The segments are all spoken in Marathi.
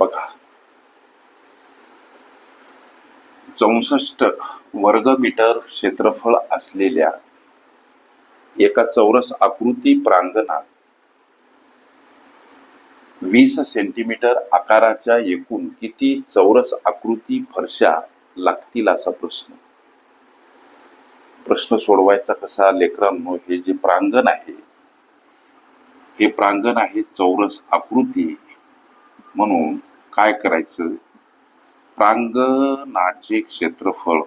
बघा. चौसष्ट वर्ग मीटर क्षेत्रफळ असलेल्या एका चौरस आकृती प्रांगणात वीस सेंटीमीटर आकाराच्या एकूण किती चौरस आकृती फरशा लागतील असा प्रश्न. प्रश्न सोडवायचा कसा लेकरांनो हे जे प्रांगण आहे हे प्रांगण आहे चौरस आकृती म्हणून काय करायचं? प्रांगणाचे क्षेत्रफळ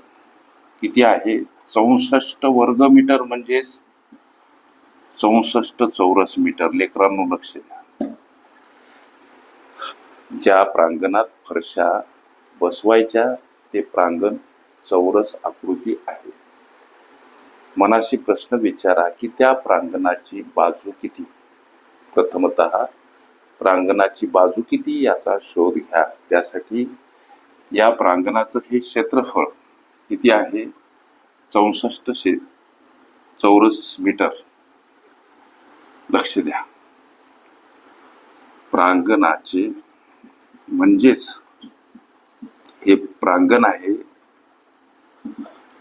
किती आहे? चौसष्ट वर्ग मीटर म्हणजेच चौसष्ट चौरस मीटर. लेकरांनो लक्ष द्या. ज्या प्रांगणात फरशा बसवायच्या ते प्रांगण चौरस आकृती आहे. मनाशी प्रश्न विचारा की त्या प्रांगणाची बाजू किती? प्रथमत प्रांगणाची बाजू किती याचा शोध घ्या. त्यासाठी या प्रांगणाचं हे क्षेत्रफळ किती आहे? चौसष्ट शे चौरस मीटर. लक्ष द्या. प्रांगणाचे म्हणजेच हे प्रांगण आहे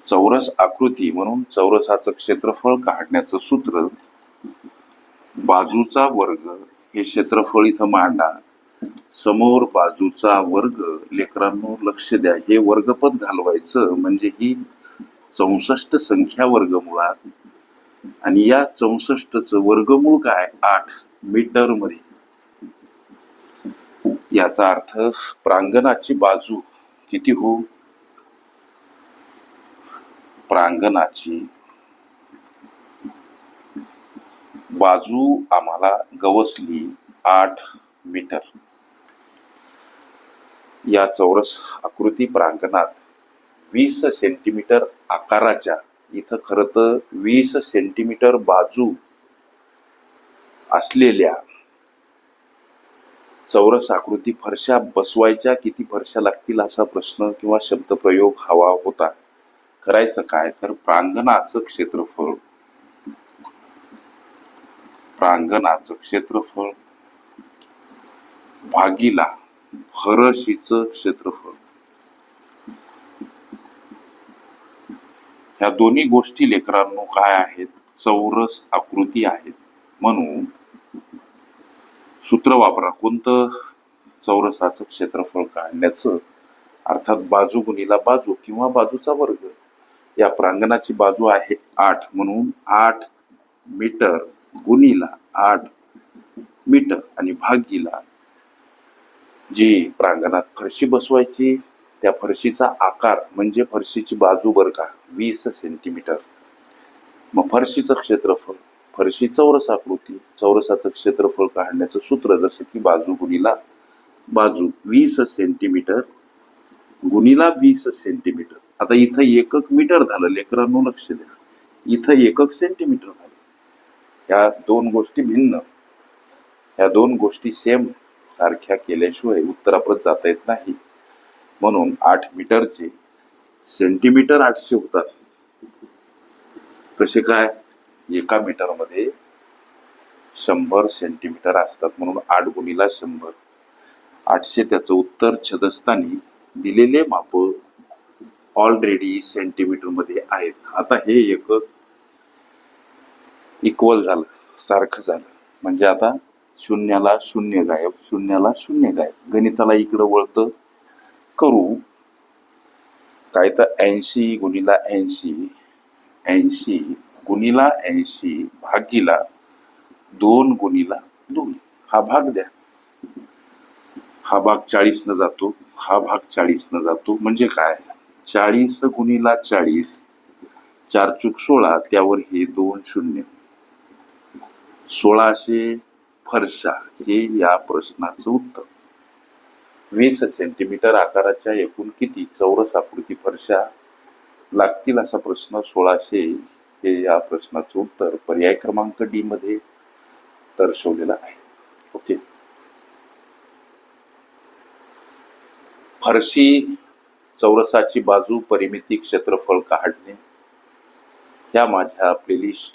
चौरस आकृती म्हणून चौरसाचं क्षेत्रफळ काढण्याचं सूत्र बाजूचा वर्ग हे क्षेत्रफळ इथं मांडा समोर बाजूचा वर्ग लेकरांनो लक्ष द्या. हे वर्गपद घालवायचं म्हणजे ही चौसष्ट संख्या वर्गमुळात. आणि या चौसष्टच वर्गमूळ काय? आठ मीटरमध्ये याचा अर्थ प्रांगणाची बाजू किती हो प्रांगणाची बाजू आम्हाला गवसली आठ मीटर. या चौरस आकृती प्रांगणात वीस सेंटीमीटर आकाराच्या इथं खरं तर वीस सेंटीमीटर बाजू असलेल्या चौरस आकृती फरशा बसवायच्या किती फरशा लागतील असा प्रश्न किंवा शब्दप्रयोग हवा होता. करायचं काय? तर प्रांगणाचं क्षेत्रफळ प्रांगणाचं क्षेत्रफळ भागीला फरशीच क्षेत्रफळ. ह्या दोन्ही गोष्टी लेकरांनो काय आहेत? चौरस आकृती आहेत. म्हणून सूत्र वापरा. कोणतं? चौरसाचं क्षेत्रफळ काढण्याचं. अर्थात बाजू गुणीला बाजू किंवा बाजूचा वर्ग. या प्रांगणाची बाजू आहे आठ. म्हणून आठ मीटर गुणीला आठ मीटर आणि भागीला. जी प्रांगणात फरशी बसवायची त्या फरशीचा आकार म्हणजे फरशीची बाजू बर का वीस सेंटीमीटर. मग फरशीचं क्षेत्रफळ फरशी चौरस आकृती चौरसाचं क्षेत्रफळ काढण्याचं सूत्र जसं की बाजू गुणीला बाजू वीस सेंटीमीटर गुणीला वीस सेंटीमीटर. आता इथं एकक मीटर झालं लेकरांनो लक्ष द्या. इथं एकक सेंटीमीटर ह्या दोन गोष्टी भिन्न. ह्या दोन गोष्टी सेम सारख्या केल्याशिवाय उत्तराप्रत जाता येत नाही. म्हणून आठ मीटरचे सेंटीमीटर आठशे होतात. कसे काय? एका मीटरमध्ये शंभर सेंटीमीटर असतात म्हणून आठ गुणीला शंभर. आठशे त्याचं उत्तर छदस्थानी दिलेले माप ऑलरेडी सेंटीमीटरमध्ये आहेत. आता हे एकक इक्वल झालं सारखं झालं. म्हणजे आता शून्याला शून्य गायब शून्याला शून्य गायब. गणिताला इकडं वळतं करू. काय तर ऐंशी गुणीला ऐंशी ऐंशी गुणीला ऐंशी भागीला दोन गुणीला दोन. हा भाग द्या. हा भाग चाळीस न जातो हा भाग चाळीस न जातो. म्हणजे काय? चाळीस गुणीला चाळीस चार चूक सोळा त्यावर हे दोन शून्य. सोळाशे फरशा हे या प्रश्नाचं उत्तर. वीस सेंटीमीटर आकाराच्या एकूण किती चौरस आकृती फरशा लागतील असा प्रश्न सोळाशे हे या प्रश्नाचं उत्तर पर्याय क्रमांक डी मध्ये दर्शवलेला आहे. ओके. फरशी चौरसाची बाजू परिमिती क्षेत्रफळ काढणे. ह्या माझ्या प्लेलिस्ट